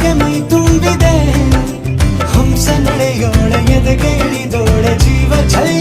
ಹೊಗೆ ಮೈ ತುಂಬಿದೆ. ಹಂಸ ನಡೆಯೋಳೆ ಎದೆಗೆ ಇಳಿದೋಳೆ ಜೀವ ಜಯ